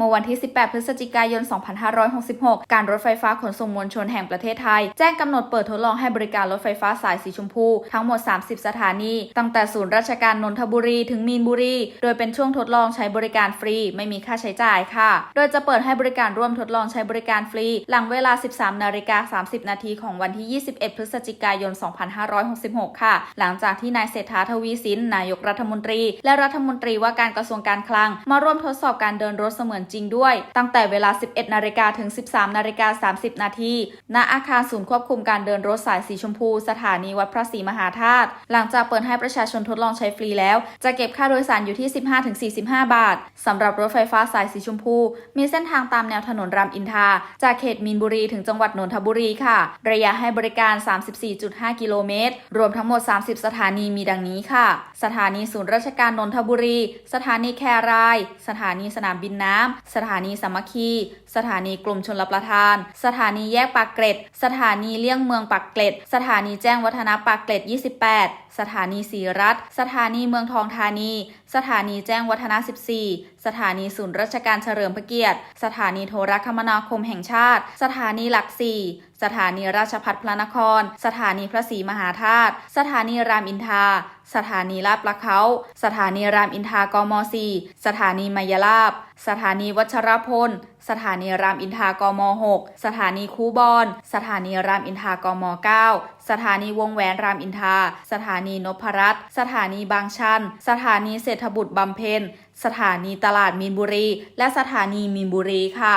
เมื่อวันที่ 18 พฤศจิกายน 2566 การรถไฟฟ้าขนส่งมวลชนแห่งประเทศไทย แจ้งกำหนดเปิดทดลองให้บริการรถไฟฟ้าสายสีชมพู ทั้งหมด 30 สถานี ตั้งแต่ศูนย์ราชการนนทบุรีถึงมีนบุรี โดยเป็นช่วงทดลองใช้บริการฟรี ไม่มีค่าใช้จ่ายค่ะ โดยจะเปิดให้บริการร่วมทดลองใช้บริการฟรี หลังเวลา 13 นาฬิกา 30 นาทีของวันที่ 21 พฤศจิกายน 2566 ค่ะ หลังจากที่นายเศรษฐาทวีสิน นายกรัฐมนตรี และรัฐมนตรีว่าการกระทรวงการคลัง มาร่วมทดสอบการเดินรถเสมือนจริงด้วย ตั้งแต่เวลา 11 นาฬิกาถึง 13 นาฬิกา 30 นาที ณ อาคารศูนย์ควบคุมการเดินรถสายสีชมพู สถานีวัดพระศรีมหาธาตุ หลังจากเปิดให้ประชาชนทดลองใช้ฟรีแล้ว จะเก็บค่าโดยสารอยู่ที่ 15-45 บาท สำหรับรถไฟฟ้าสายสีชมพู มีเส้นทางตามแนวถนนรามอินทรา จากเขตมีนบุรีถึงจังหวัดนนทบุรีค่ะ ระยะให้บริการ 34.5 กิโลเมตร รวมทั้งหมด 30 สถานีมีดังนี้ค่ะ สถานีศูนย์ราชการนนทบุรี สถานีแคราย สถานีสนามบินน้ำสถานีสามัคคี สถานีกลุ่มชนรับประทาน สถานีแยกปากเกร็ด สถานีเลี่ยงเมืองปากเกร็ด สถานีแจ้งวัฒนะปากเกร็ด 28 สถานีศรีรัตสถานีเมืองทองธานี สถานีแจ้งวัฒนะ 14 สถานีศูนย์ราชการเฉลิมพระเกียรติ สถานีโทรคมนาคมแห่งชาติ สถานีหลักสี่ สถานีราชพัฒพระนคร สถานีพระศรีมหาธาตุ สถานีรามอินทราสถานีลาดประเขา สถานีรามอินทากม4สถานีมายาลาบ สถานีวัชรพล สถานีรามอินทากม6สถานีคูบอน สถานีรามอินทากม9สถานีวงแหวนรามอินทราสถานีนพรัตน์สถานีบางชัน สถานีเศรษฐบุตรบำเพ็ญ สถานีตลาดมีนบุรี และสถานีมีนบุรีค่ะ